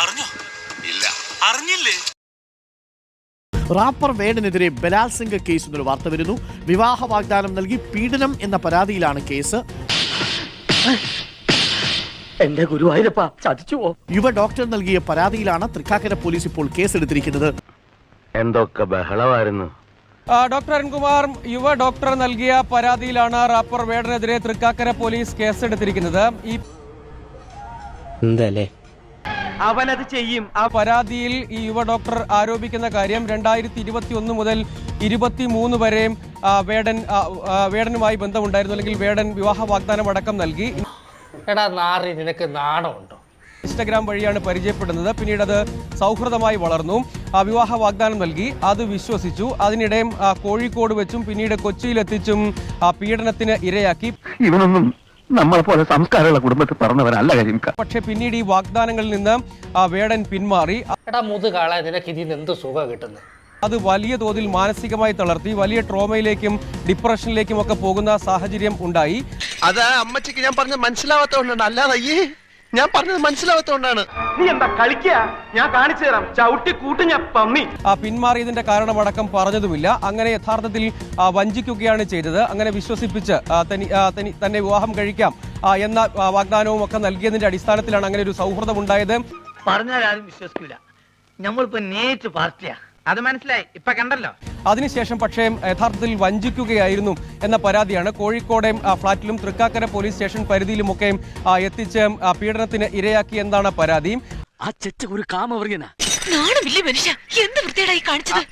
അറിഞ്ഞോ? ഇല്ല. അറിഞ്ഞില്ലേ? റാപ്പർ വേടനെതിരെ ബലാത്സംഗ കേസ് എന്നൊരു വാർത്ത വരുന്നു. വിവാഹ വാഗ്ദാനം നൽകി പീഡനം എന്ന പരാതിയിലാണ് കേസ്. എന്റെ ഗുരുവായൂരപ്പ ചതിച്ചുവോ യുവ ഡോക്ടർ നൽകിയ പരാതിയിലാണ് തൃക്കാക്കര പോലീസ് ഇപ്പോൾ കേസെടുത്തിരിക്കുന്നത്. എന്തൊക്കെ ബഹളമായിരുന്നു? ഡോക്ടർ അരുൺകുമാർ യുവ ഡോക്ടർ നൽകിയ പരാതിയിലാണ് റാപ്പർ വേടനെതിരെ തൃക്കാക്കര പോലീസ് കേസെടുത്തിരിക്കുന്നത്. ഈ എന്തല്ലേ അവനത് ചെയ്യും. ആ പരാതിയിൽ ഈ യുവ ഡോക്ടർ ആരോപിക്കുന്ന കാര്യം രണ്ടായിരത്തി ഇരുപത്തി ഒന്ന് മുതൽ ഇരുപത്തി മൂന്ന് വരെയും വേടൻ വേടനുമായി ബന്ധമുണ്ടായിരുന്നു. അല്ലെങ്കിൽ വേടൻ വിവാഹ വാഗ്ദാനം അടക്കം നൽകി. എടാ നാറി നിനക്ക് നാണമുണ്ടോ? ഇൻസ്റ്റഗ്രാം വഴിയാണ് പരിചയപ്പെടുന്നത്. പിന്നീട് അത് സൗഹൃദമായി വളർന്നു. ആ വിവാഹ വാഗ്ദാനം നൽകി. അത് വിശ്വസിച്ചു. അതിനിടെ കോഴിക്കോട് വെച്ചും പിന്നീട് കൊച്ചിയിലെത്തിച്ചും ആ പീഡനത്തിന് ഇരയാക്കി. ഇവനൊന്നും നമ്മളെ പോലെ സംസ്കാരമുള്ള കുടുംബത്തിൽ പറഞ്ഞവരല്ല കരിമിക്ക പക്ഷെ പിന്നീട് ഈ വാഗ്ദാനങ്ങളിൽ നിന്ന് ആ വേടൻ പിന്മാറി. എടാ മുതുകാളെ നിനക്ക് ഇതിന് എന്ത് സുഖം കിട്ടുന്നത് അത് വലിയ തോതിൽ മാനസികമായി തളർത്തി വലിയ ട്രോമയിലേക്കും ഡിപ്രഷനിലേക്കും ഒക്കെ പോകുന്ന സാഹചര്യം ഉണ്ടായി. അത് അമ്മച്ചിക്ക് ഞാൻ പറഞ്ഞ മനസ്സിലാവാത്തോണ്ടാണ് അല്ലാതെ ഞാൻ പറഞ്ഞത് മനസ്സിലാവാത്തോണ്ടാണ്. നീ എന്താ കളിക്കുക ഞാൻ കാണിച്ചു തരാം. ചവിട്ടി കൂട്ടി ഞാൻ പമ്മി. ആ പിന്മാറിയതിന്റെ കാരണമടക്കം പറഞ്ഞതുമില്ല. അങ്ങനെ യഥാർത്ഥത്തിൽ വഞ്ചിക്കുകയാണ് ചെയ്തത്. അങ്ങനെ വിശ്വസിപ്പിച്ച് തനി- തന്നെ വിവാഹം കഴിക്കാം. എന്ന വാഗ്ദാനവും ഒക്കെ നൽകിയതിന്റെ അടിസ്ഥാനത്തിലാണ് അങ്ങനെ ഒരു സൗഹൃദം ഉണ്ടായത്. പറഞ്ഞാൽ ആരും വിശ്വസിക്കൂല. നമ്മളിപ്പോ നേരിട്ട് പാർട്ടിയാ. അത് മനസ്സിലായി. ഇപ്പൊ കണ്ടല്ലോ? അതിനുശേഷം പക്ഷേ യഥാർത്ഥത്തിൽ വഞ്ചിക്കുകയായിരുന്നു എന്ന പരാതിയാണ് കോഴിക്കോടെ ഫ്ളാറ്റിലും തൃക്കാക്കര പോലീസ് സ്റ്റേഷൻ പരിധിയിലുമൊക്കെ എത്തിച്ച് ആ, പീഡനത്തിന് ഇരയാക്കി എന്നാണ് പരാതി. ആ ചെറ്റ ഒരു കാമവർഗന എന്ത് വൃത്തിയായി കാണിച്ചത്?